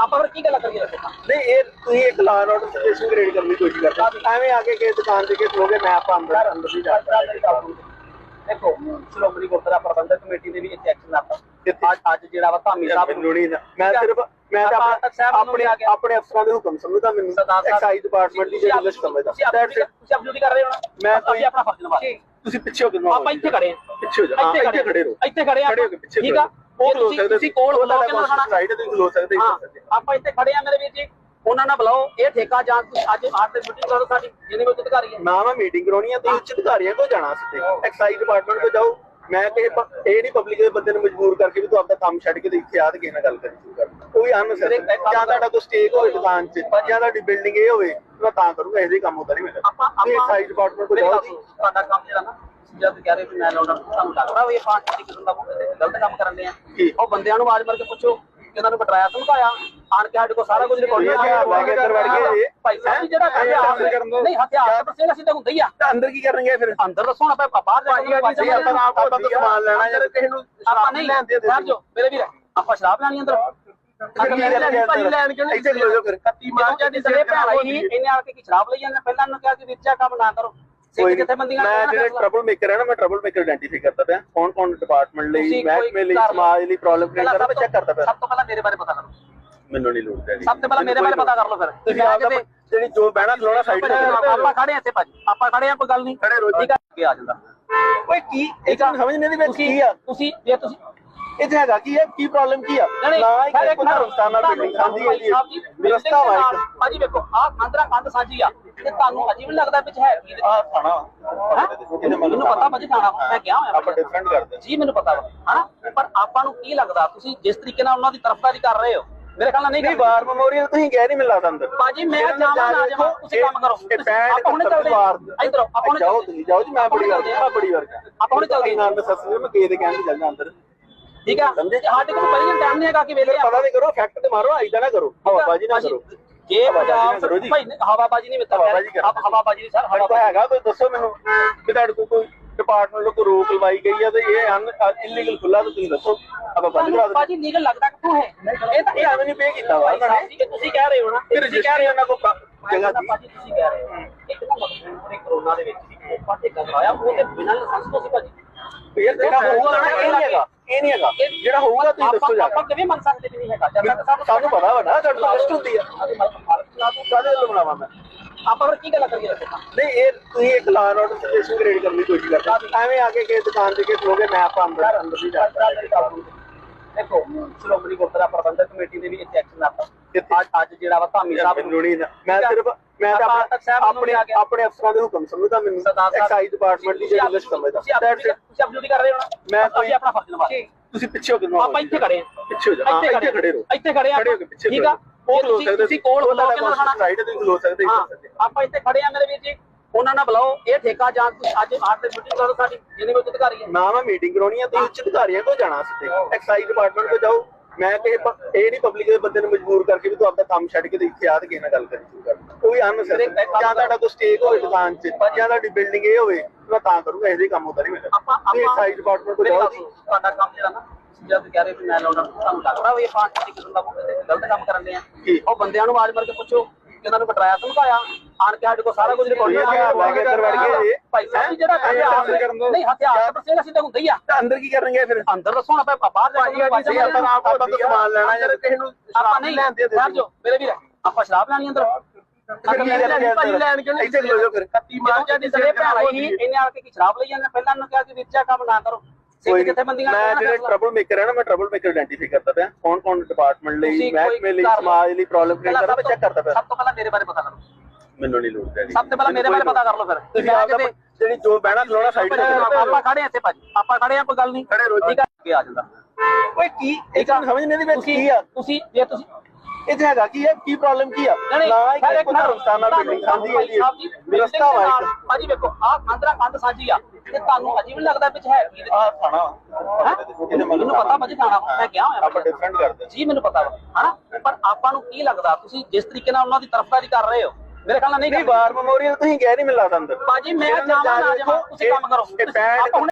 ਆਪਾਂ ਫਿਰ ਕੀ ਗੱਲ ਕਰੀਏ ਦੱਸੋ ਨਹੀਂ ਇਹ ਤੁਸੀਂ ਇੱਕ ਲਾਅ ਆਰਡਰ ਸਿਚੁਏਸ਼ਨ ਕ੍ਰੀਏਟ ਕਰਨ ਦੀ ਕੋਸ਼ਿਸ਼ ਕਰਦੇ ਹੋ। ਐਵੇਂ ਆ ਕੇ ਕਿਸੇ ਦੁਕਾਨ ਤੇ ਕਿਸੇ ਲੋਗੇ ਮੈਂ ਆਪਾਂ ਅੰਦਰ ਅੰਦਰ ਨਹੀਂ ਜਾ ਸਕਦਾ। ਦੇਖੋ ਸ਼੍ਰੋਮਣੀ ਗੁਰਦੁਆਰਾ ਪ੍ਰਬੰਧਕ ਕਮੇਟੀ ਦੇ ਵੀ ਇੱਥੇ ਐਕਸ਼ਨ ਆਪਾਂ ਕਿੱਥੇ? ਅੱਜ ਅੱਜ ਜਿਹੜਾ ਵਾ ਧਾਮੀ ਸਾਹਿਬ ਮੈਨੂੰ ਨਹੀਂ ਨਾ- ਮੈਂ ਸਿਰਫ ਮੈਂ ਤਾਂ ਆਪਾਂ ਨੂੰ ਆਪਣੇ। ਆਪਣੇ ਅਫਸਰਾਂ ਦੇ ਹੁਕਮ ਸਮਝਦਾ ਮੈਨੂੰ। ਐਕਸਾਈਜ਼ ਡਿਪਾਰਟਮੈਂਟ ਦੀ ਜਿਹੜੀ ਲਿਸਟ ਸਮਝਦਾ। ਤੁਸੀਂ ਤੁਸੀਂ ਆਪਣੀ ਡਿਊਟੀ ਕਰ ਰਹੇ ਹੋ ਨਾ? ਮੈਂ ਅਸੀਂ ਆਪਣਾ ਫਰਜ਼ ਨਿਭਾ ਹਾਂ। ਤੁਸੀਂ ਪਿੱਛੇ ਹੋ ਕਿਉਂ ਆਪਾਂ ਇੱਥੇ ਖੜੇ ਹਾਂ। ਪਿੱਛੇ ਹੋ ਜਾ ਹਾਂ, ਇੱਥੇ ਖੜੇ ਰਹੋ। ਇੱਥੇ ਖੜੇ ਆ ਹੋ ਕੇ ਠੀਕ ਆ? ਉਹ ਤੁਸੀਂ ਸਕਦੇ ਤੁਸੀਂ ਕੋਲ ਹੋ ਕੇ ਨਾ ਖਾਣਾ ਰਾਈਟ ਤੁਸੀਂ ਖਲੋ ਸਕਦੇ ਹਾਂ। ਹੋ। ਸਕਦੇ ਆਪਾਂ ਇੱਥੇ ਖੜੇ ਆ ਮੇਰੇ ਵੀਰ ਜੀ। ਉਹਨਾਂ ਨਾਲ ਬੁਲਾਓ ਇਹ ਠੇਕਾ ਜਾਂ ਅੱਜ ਆਰ ਤੇ ਮੀਟਿੰਗ ਕਰੋ ਸਾਡੀ ਜਿਹਨੇ ਵਿੱਚ ਅਧਿਕਾਰੀ ਹੈ। ਨਾ ਮੈਂ ਮੀਟਿੰਗ ਕਰਾਉਣੀ ਆ ਤੁਸੀਂ ਉੱਚ ਅਧਿਕਾਰੀਆਂ ਕੋਲ ਜਾਣਾ ਸਿੱਧੇ ਐਕਸਾਈਜ਼ ਡਿਪਾਰਟਮੈਂਟ ਕੋਲ ਜਾਓ। ਮੈਂ ਪ- ਇਹ ਨਹੀਂ ਪਬਲਿਕ ਦੇ ਬੰਦੇ ਨੂੰ ਮਜਬੂਰ ਕਰਕੇ ਵੀ ਤੂੰ ਆਪਦਾ ਕੰਮ ਛੱਡ ਕੇ ਤੇ ਇੱਥੇ ਆ ਕਿਸੇ ਨਾਲ ਗੱਲ ਕਰੀ ਸ਼ੁਰੂ ਕਰ ਕੋਈ ਅਨਸਰ ਜਾਂ ਤੁਹਾਡਾ ਕੋਈ ਸਟੇਕ ਹੋਵੇ ਦੁਕਾਨ 'ਚ ਜਾਂ ਤੁਹਾਡੀ ਬਿਲਡਿੰਗ ਇਹ ਹੋਵੇ ਮੈਂ ਤਾਂ ਕਰੂੰਗਾ ਇਹਦੇ ਕੰਮ ਹੁੰਦਾ ਨਹੀਂ ਮੇਰਾ ਆਪਾਂ ਐਕਸਾਈਜ਼ ਡਿਪਾਰਟਮੈਂਟ ਕੋਲ ਜਾਓ ਤੁਹਾਡਾ ਕੰਮ ਜਿਹੜਾ ਨਾ ਜਦ ਕਹਿ ਰਹੇ ਵੀ ਮੈਂ ਲਾਉਣਾ ਤੁਹਾਨੂੰ ਲੱਗਦਾ ਵੀ ਇਹ ਪਾਰਟੀ ਦੀ ਕਿਸਮ ਦਾ ਗਲਤ ਕੰਮ ਕਰਨ ਦੇ ਆ? ਕੀ? ਉਹ ਬੰਦਿਆਂ ਨੂੰ ਆਵਾਜ਼ ਮਾਰ ਕੇ ਪੁੱਛੋ। ਕਿ ਇਹਨਾਂ ਨੂੰ ਬਟਰਾਇਆ ਧਮਕਾਇਆ ਆਣ ਕੇ ਸਾਡੇ ਕੋਲ ਸਾਰਾ ਕੁਝ ਰਿਕਾਰਡ ਇਹ। ਭਾਈ ਸਾਹਿਬ ਜੀ ਜਿਹੜਾ ਹੈਂ? ਦਿਓ। ਨਹੀਂ ਹਥਿਆਰ ਤਾਂ ਸਿੱਧਾ ਸਿੱਧਾ ਹੁੰਦਾ ਹੀ ਆ। ਤਾਂ ਅੰਦਰ ਕੀ ਕਰਨਗੇ ਫਿਰ? ਅੰਦਰ ਦੱਸੋ ਨਾ ਆਪਾਂ ਬਾਹਰ ਜਾ ਕੇ ਅਸੀਂ ਆਪਾਂ ਆਪ ਤਾਂ ਸਮਾਨ ਲੈਣਾ ਯਾਰ ਕਿਸੇ ਨੂੰ ਆਪਾਂ ਨਹੀਂ ਲੈਂਦੇ ਸਰ ਜੋ ਮੇਰੇ ਵੀਰ। ਆਪਾਂ ਸ਼ਰਾਬ ਲੈਣੀ ਅੰਦਰ। ਭਾਜੀ ਲੈਣ ਕਿਉਂ ਇੱਥੇ ਖਲੋ ਜਾਓ ਫਿਰ। ਕੱਤੀ ਮਾਰ ਜਾਂਦੀ ਸਰੇ ਭੈਣ ਆਈ ਸੀ ਇਹਨੇ ਆ ਕੇ ਕੀ ਸ਼ਰਾਬ ਲਈ ਜਾਂਦੇ ਪਹਿਲਾਂ ਇਹਨੂੰ ਕਿਹਾ ਕਿ ਵਿੱਚਾ ਕੰਮ ਨਾ ਕਰੋ। ਸਿੱਖ ਕਿੱਥੇ ਬੰਦੀਆਂ ਮੈਂ ਜਿਹੜੇ ਟਰਬਲ ਮੇਕਰ ਹੈ ਨਾ ਮੈਂ ਟਰਬਲ ਮੇਕਰ ਆਇਡੈਂਟੀਫਾਈ ਕਰਦਾ ਪਿਆ। ਕੌਣ ਕੌਣ ਡਿਪਾਰਟਮੈਂਟ ਲਈ ਤੁਸੀਂ ਮਹਿਕਮੇ ਲਈ ਕੋਈ ਕਰ ਲਓ। ਸਮਾਜ ਲਈ ਪ੍ਰੋਬਲਮ ਕ੍ਰੀਏਟ ਕਰਦਾ ਮੈਂ ਚੈੱਕ ਕਰਦਾ ਪਿਆ। ਸਭ ਤੋਂ ਪਹਿਲਾਂ ਮੇਰੇ ਬਾਰੇ ਪਤਾ ਕਰੋ। ਮੈਨੂੰ ਨਹੀਂ ਲੋੜ ਪੈਗੀ ਸਭ ਤੋਂ ਪਹਿਲਾਂ ਮੇਰੇ ਬਾਰੇ ਪਤਾ ਕਰ ਲਓ ਫਿਰ। ਤੁਸੀਂ ਆਪਦਾ ਜਿਹੜੀ ਜੋ ਬਹਿਣਾ ਖਲੋਣਾ ਸਾਈਡ ਤੇ ਆਪਾਂ ਖੜੇ ਆ ਇੱਥੇ ਭਾਜੀ। ਆਪਾਂ ਖੜੇ ਆ ਕੋਈ ਗੱਲ ਨਹੀਂ। ਖੜੇ ਰਹੋ ਜੀ। ਠੀਕ ਆ? ਜਾਂਦਾ। ਓਏ ਕੀ ਇਹ ਤਾਂ ਸਮਝ ਨਹੀਂ ਆਉਂਦੀ ਵਿੱਚ ਕੀ ਆ? ਤੁਸੀਂ ਜੇ ਤੁਸੀਂ ਇੱਥੇ ਹੈਗਾ ਕੀ ਹੈ? ਕੀ ਪ੍ਰੋਬਲਮ ਕੀ ਆ? ਨਾ ਇੱਕ ਧਰਮਸਥਾਨ ਨਾਲ ਬਿਲਡਿੰਗ ਸਾਂਝੀ ਹੈ। ਜੀ ਵਿਵਸਥਾ ਵਾ ਇੱਕ ਭਾਜੀ ਵੇਖੋ ਆਹ ਕੰਧਰਾ ਕੰਧ ਸਾਂਝੀ ਆ ਤੇ ਤੁਹਾਨੂੰ ਅਜੀਬ ਲੱਗਦਾ ਵਿੱਚ ਹੈ ਕੀ ਆਹ ਥਾਣਾ? ਮੈਨੂੰ ਪਤਾ ਭਾਜੀ ਥਾਣਾ ਮੈਂ ਗਿਆ ਹੋਇਆ ਆਪਾਂ ਡਿਫਰੈਂਟ ਕਰਦੇ ਜੀ ਮੈਨੂੰ ਪਤਾ ਵਾ ਹਨਾ? ਪਰ ਆਪਾਂ ਨੂੰ ਕੀ ਲੱਗਦਾ ਤੁਸੀਂ ਜਿਸ ਤਰੀਕੇ ਨਾਲ ਉਹਨਾਂ ਦੀ ਤਰਫਦਾਰੀ ਕਰ ਰਹੇ ਹੋ ਮੇਰੇ ਖਿਆਲ ਨਾਲ ਨਹੀਂ ਵਾਰ ਮੈਮੋਰੀਅਲ ਤੁਸੀਂ ਗਏ ਨਹੀਂ ਮਿਲ ਲੱਗਦਾ ਅੰਦਰ। ਭਾਜੀ ਮੈਂ ਜਾਵਾਂ ਨਾ ਜਾਵਾਂ ਤੁਸੀਂ ਕੰਮ ਕਰੋ। ਇਹ ਪੈਂਟ ਆਪਾਂ ਹੁਣੇ ਚੱਲਦੇ ਇਧਰ ਆਪਾਂ ਹੁਣੇ ਜਾਓ ਚੱਲਦੇ ਤੁਸੀਂ ਜਾਓ ਜੀ ਮੈਂ ਬੜੀ ਵਾਰ ਮੈਂ ਬੜੀ ਵਾਰ ਆਪਾਂ ਹੁਣੇ ਚੱਲਦੇ। ਨਾਲ ਮੈਂ ਸੱਸ ਮੈਂ ਕੇ ਦੇ ਕਹਿਣ ਚੱਲ ਜਾ ਅੰਦਰ। ਠੀਕ ਆ? ਸਮਝੇ? ਸਾਡੇ ਕੋਲ ਪਹਿਲਾਂ ਟਾਈਮ ਨਹੀਂ ਹੈਗਾ ਕਿ ਵੇਲੇ ਪਤਾ ਨਹੀਂ ਕਰੋ ਫੈਕਟ ਤੇ ਮਾਰੋ ਆਈਦਾ ਨਾ ਕਰੋ। ਹਵਾਬਾਜੀ ਨਾ ਕਰੋ। ਜੇ ਹਵਾਬਾਜ਼ੀ ਨਾ ਪੰਜਾਬ ਜੀ। ਭਾਈ ਹਵਾਬਾਜੀ ਨਹੀਂ ਮਿੱਤਰ ਹਵਾਬਾਜ਼ੀ ਕਰੋ। ਹਵਾਬਾਜੀ ਨਹੀਂ ਸਰ ਕੋਲ ਹੈਗਾ ਕੋਈ ਦੱਸੋ ਮੈਨੂੰ ਕਿ ਤੁਹਾਡੇ ਕੋਲ ਕੋਈ ਡਿਪਾਰਟਮੈਂਟ ਵੱਲੋਂ ਕੋਈ ਰੋਕ ਲਵਾਈ ਗਈ ਹੈ ਤੇ ਇਹ ਅਨ ਇਲੀਗਲ ਖੁੱਲਾ ਤਾਂ ਤੁਸੀਂ ਦੱਸੋ। ਆਪਾਂ ਬੰਦ ਕਰਾ ਦਿੰਦੇ ਭਾਜੀ ਲੀਗਲ ਲੱਗਦਾ ਕਿੱਥੋਂ ਹੈ? ਇਹ ਤਾਂ ਇਹ ਐਵੇਂ ਨਹੀਂ ਪੇ ਕੀਤਾ ਵਾ ਨੇ। ਤੁਸੀਂ ਕਹਿ ਰਹੇ ਹੋ ਨਾ ਫਿਰ ਰਜਿਸਟਰੀ ਉਹਨਾਂ ਕੋਲ ਕ- ਜਗ੍ਹਾ ਦੀ। ਭਾਜੀ ਤੁਸੀਂ ਕਹਿ ਰਹੇ ਹੋ। ਇੱਕ ਤਾਂ ਮਕਬੂਲ ਨੇ ਕਰੋਨਾ ਦੇ ਵਿੱਚ ਵੀ ਕੋਪਾ ਟੇਕਾ ਕਰਾਇਆ ਉਹ ਤੇ ਬਿਨਾਂ ਲਾਇਸੈਂਸ ਤੋਂ ਸੀ ਭਾਜੀ। ਇਹ ਜਿਹੜਾ ਹੋਊਗਾ ਨਾ ਇਹ ਨਹੀਂ ਹੈਗਾ। ਇਹ ਨਹੀਂ ਹੈਗਾ। ਜਿਹੜਾ ਹੋਊਗਾ ਤੁਸੀਂ ਦੱਸੋ ਜਾ ਆਪਾਂ ਕਿਵੇਂ ਮੰਨ ਸਕਦੇ ਕਿ ਨਹੀਂ ਹੈਗਾ? ਜਦ ਤੱਕ ਸਾਨੂੰ ਪਤਾ ਵਾ ਨਾ ਤੁਹਾਡੇ ਤੋਂ ਟੈਸਟ ਹੁੰਦੀ ਆ। ਕਾਹਦੇ ਵੱਲੋਂ ਬਣਾਵਾਂ ਮੈਂ? ਆਪਾਂ ਫਿਰ ਕੀ ਗੱਲ ਕਰੀਏ ਨਹੀਂ ਇਹ ਤੁਸੀਂ ਇੱਕ ਲਾਅ ਆਰਡਰ ਸਿਚੁਏਸ਼ਨ ਕ੍ਰੀਏਟ ਕਰਨ ਦੀ ਕੋਸ਼ਿਸ਼ ਕਰਦੇ ਹੋ। ਐਵੇਂ ਆ ਕੇ ਕਿਸੇ ਦੁਕਾਨ ਤੇ ਕਿਸੇ ਲੋਗੇ ਮੈਂ ਆਪਾਂ ਅੰਦਰ ਅੰਦਰ ਨਹੀਂ। ਜਾ ਦੇਖੋ ਸ਼੍ਰੋਮਣੀ ਗੁਰਦੁਆਰਾ ਪ੍ਰਬੰਧਕ ਕਮੇਟੀ ਦੇ ਵੀ ਇੱਥੇ ਐਕਸ਼ਨ ਆਪਾਂ? ਅੱਜ ਜਿਹੜਾ ਵਾ ਧਾਮੀ ਸਾਹਿਬ ਮੈਂ ਸਿਰਫ ਮੈਂ ਤਾਂ ਆਪਾਂ ਨੂੰ ਆਪਣੇ। ਆਪਣੇ ਅਫਸਰਾਂ ਦੇ ਹੁਕਮ ਸਮਝਦਾ ਮੈਨੂੰ। ਐਕਸਾਈਜ਼ ਡਿਪਾਰਟਮੈਂਟ ਦੀ ਜਿਹੜੀ ਲਿਸਟ ਸਮਝਦਾ। ਤੁਸੀਂ ਆਪਣੀ ਡਿਊਟੀ ਕਰ ਰਹੇ ਹੋ ਨਾ? ਮੈਂ ਅਸੀਂ ਆਪਣਾ ਫਰਜ਼ ਨਿਭਾ ਰਹੇ ਹਾਂ। ਤੁਸੀਂ ਪਿੱਛੇ ਹੋ ਕਿਉਂ ਆਪਾਂ ਇੱਥੇ ਖੜੇ ਆ ਪਿੱਛੇ ਹੋ ਜਾ ਇੱਥੇ ਖੜੇ ਰਹੋ। ਇੱਥੇ ਖੜੇ ਆ ਕੇ ਠੀਕ ਆ? ਉਹ ਖਲੋ ਸਕਦੇ ਤੁਸੀਂ ਕੋਲ ਹੋ ਕੇ ਨਾ ਰਾਈਟ ਤੁਸੀਂ ਖਲੋ ਸਕਦੇ ਆਪਾਂ ਇੱਥੇ ਖੜੇ ਆ ਮੇਰੇ ਵੀਰ ਜੀ। ਉਹਨਾਂ ਨਾਲ ਬੁਲਾਓ। ਇਹ ਠੇਕਾ ਜਾਂ ਅੱਜ ਆਰ ਤੇ ਮੀਟਿੰਗ ਕਰੋ ਸਾਡੀ। ਜਿਹਨੇ ਵਿੱਚ ਅਧਿਕਾਰੀ ਹੈ। ਨਾ ਮੈਂ ਮੀਟਿੰਗ ਕਰਾਉਣੀ ਆ। ਤੁਸੀਂ ਉੱਚ ਅਧਿਕਾਰੀਆਂ ਕੋਲ ਜਾਣਾ ਸਿੱਧੇ ਐਕਸਾਈਜ਼ ਡਿਪਾਰਟਮੈਂਟ ਕੋਲ ਜਾਓ। ਮੈਂ ਪ- ਇਹ ਨਹੀਂ ਪਬਲਿਕ ਦੇ ਬੰਦੇ ਨੂੰ ਮਜਬੂਰ ਕਰਕੇ ਵੀ ਤੂੰ ਆਪਦਾ ਕੰਮ ਛੱਡ ਕੇ ਤੇ ਇੱਥੇ ਆ ਕਿਸੇ ਨਾਲ ਗੱਲ ਕਰੀ ਕਰ ਕੋਈ ਅਨਸਰ ਜਾਂ ਤੁਹਾਡਾ ਕੋਈ ਸਟੇਕ ਹੋਵੇ ਦੁਕਾਨ 'ਚ ਜਾਂ ਤੁਹਾਡੀ ਬਿਲਡਿੰਗ ਇਹ ਹੋਵੇ ਮੈਂ ਤਾਂ ਕਰੂੰਗਾ ਇਹਦੇ ਕੰਮ ਹੁੰਦਾ ਨਹੀਂ ਮੇਰਾ ਆਪਾਂ ਐਕਸਾਈਜ਼ ਡਿਪਾਰਟਮੈਂਟ ਕੋਲ ਜਾਓ। ਤੁਹਾਡਾ ਕੰਮ ਜਿਹੜਾ ਨਾ ਜਦ ਕਹਿ ਰਹੇ ਵੀ ਮੈਂ ਲਾਉਣਾ ਤੁਹਾਨੂੰ ਲੱਗਦਾ ਵੀ ਇਹ ਪਾਰਟੀ ਦੀ ਕਿਸਮ ਦਾ ਗਲਤ ਕੰਮ ਕਰਨ ਦੇ ਆ? ਕੀ? ਉਹ ਬੰਦਿਆਂ ਨੂੰ ਆਵਾਜ਼ ਮਾਰ ਕੇ ਪੁੱਛੋ। ਕਿ ਇਹਨਾਂ ਨੂੰ ਬਟਰਾਇਆ ਧਮਕਾਇਆ ਆਣ ਕੇ ਸਾਡੇ ਕੋਲ ਸਾਰਾ ਕੁਝ ਰਿਕਾਰਡ ਲੈ ਕੇ ਅੰਦਰ ਵੜ ਗਏ। ਭਾਈ ਸਾਹਿਬ ਜੀ ਜਿਹੜਾ? ਹਥਿਆਰ। ਨਹੀਂ ਹਥਿਆਰ ਤਾਂ ਸਿੱਧਾ ਸਿੱਧਾ ਹੁੰਦਾ ਹੀ ਆ। ਤਾਂ ਅੰਦਰ ਕੀ ਕਰਨਗੇ ਫਿਰ? ਅੰਦਰ ਦੱਸੋ ਨਾ ਆਪਾਂ ਬਾਹਰ ਜਾ ਕੇ ਆਪਾਂ ਆਪ ਤਾਂ ਸਮਾਨ ਲੈਣਾ ਯਾਰ ਕਿਸੇ ਨੂੰ ਆਪਾਂ ਨਹੀਂ ਲੈਂਦੇ ਸਰ ਜੋ ਮੇਰੇ ਵੀਰ ਆਪਾਂ ਸ਼ਰਾਬ ਲੈਣੀ ਅੰਦਰ। ਭਾਜੀ ਲੈਣ ਕਿਉਂ ਇੱਥੇ ਖਲੋ ਜਾਓ ਫਿਰ। ਕੱਤੀ ਮਾਰ ਜਾਂਦੀ ਸਰੇ ਭੈਣ ਆਈ ਸੀ ਇਹਨੇ ਆ ਕੇ ਕੀ ਸ਼ਰਾਬ ਲਈ ਜਾਂਦੇ? ਪਹਿਲਾਂ ਇਹਨੂੰ ਕਿਹਾ ਕਿ ਵਿੱਚਾ ਕੰਮ ਨਾ ਕਰੋ। ਕੋਈ ਕਿੱਥੇ ਬੰਦੀਆਂ ਮੈਂ ਜਿਹੜੇ ਟਰਬਲ ਮੇਕਰ ਹੈ ਨਾ ਮੈਂ ਟਰਬਲ ਮੇਕਰ ਆਇਡੈਂਟੀਫਾਈ ਕਰਦਾ ਪਿਆ। ਕੌਣ ਕੌਣ ਡਿਪਾਰਟਮੈਂਟ ਲਈ ਮਹਿਕਮੇ ਲਈ। ਸਮਾਜ ਲਈ ਪ੍ਰੋਬਲਮ ਕ੍ਰੀਏਟ ਕਰਦਾ ਮੈਂ ਚੈੱਕ ਕਰਦਾ ਪਿਆ। ਸਭ ਤੋਂ ਪਹਿਲਾਂ ਮੇਰੇ ਬਾਰੇ ਪਤਾ ਕਰੋ। ਮੈਨੂੰ ਨਹੀਂ ਲੋੜ ਪੈਣੀ। ਸਭ ਤੋਂ ਪਹਿਲਾਂ ਮੇਰੇ ਬਾਰੇ ਪਤਾ ਕਰ ਲਓ ਫਿਰ। ਤੁਸੀਂ ਆਪਦਾ ਜਿਹੜੀ ਜੋ ਬਹਿਣਾ ਖਲੋਣਾ ਸਾਈਡ ਤੇ। ਆਪਾਂ ਖੜੇ ਆ ਇੱਥੇ ਭਾਜੀ। ਆਪਾਂ ਖੜੇ ਆ ਕੋਈ ਗੱਲ ਨਹੀਂ। ਖੜੇ ਰਹੋ ਜੀ। ਠੀਕ ਆ? ਜਾਂਦਾ। ਓਏ ਕੀ? ਇਹ ਸਮਝ ਨਹੀਂ ਆਉਂਦੀ ਵਿੱਚ ਕੀ ਆ। ਤੁਸੀਂ ਜੇ ਤੁਸੀਂ ਇਹ 'ਚ ਹੈਗਾ ਕੀ ਹੈ? ਕੀ ਪ੍ਰੋਬਲਮ ਕੀ ਆ? ਨਾ ਹੀ ਸਰ, ਕੋਈ ਨਾਲ ਬਿਲਡਿੰਗ ਸਾਂਝੀ ਹੈ ਜੀ ਰਸਤਾ ਵਾ ਇੱਕ। ਭਾਜੀ ਵੇਖੋ ਆਹ ਕੰਧਰਾ ਕੰਧ ਸਾਂਝੀ ਆ। ਤੇ ਤੁਹਾਨੂੰ ਅਜੀਬ ਲੱਗਦਾ ਵਿੱਚ ਹੈ ਕੀ ਆ ਹੈਂ? ਮੈਨੂੰ ਪਤਾ ਭਾਜੀ ਖਾਣਾ ਮੈਂ ਗਿਆ ਹੋਇਆ ਆਪਾਂ ਡਿਫਰੈਂਟ ਕਰਦੇ ਜੀ ਮੈਨੂੰ ਪਤਾ ਵਾ। ਹਨਾ? ਪਰ ਆਪਾਂ ਨੂੰ ਕੀ ਲੱਗਦਾ? ਤੁਸੀਂ ਜਿਸ ਤਰੀਕੇ ਨਾਲ ਉਹਨਾਂ ਦੀ ਤਰਫਦਾਰੀ ਕਰ ਰਹੇ ਹੋ ਮੇਰੇ ਖਿਆਲ ਨਾਲ ਨਹੀਂ ਵਾਰ ਮੈਮੋਰੀਅਲ ਤੁਸੀਂ ਗਏ ਨਹੀਂ ਮਿਲਦਾ ਅੰਦਰ। ਭਾਜੀ ਮੈਂ ਜਾਵਾਂ ਨਾ ਜਾਵਾਂ ਤੁਸੀਂ ਕੰਮ ਕਰੋ। ਇਹ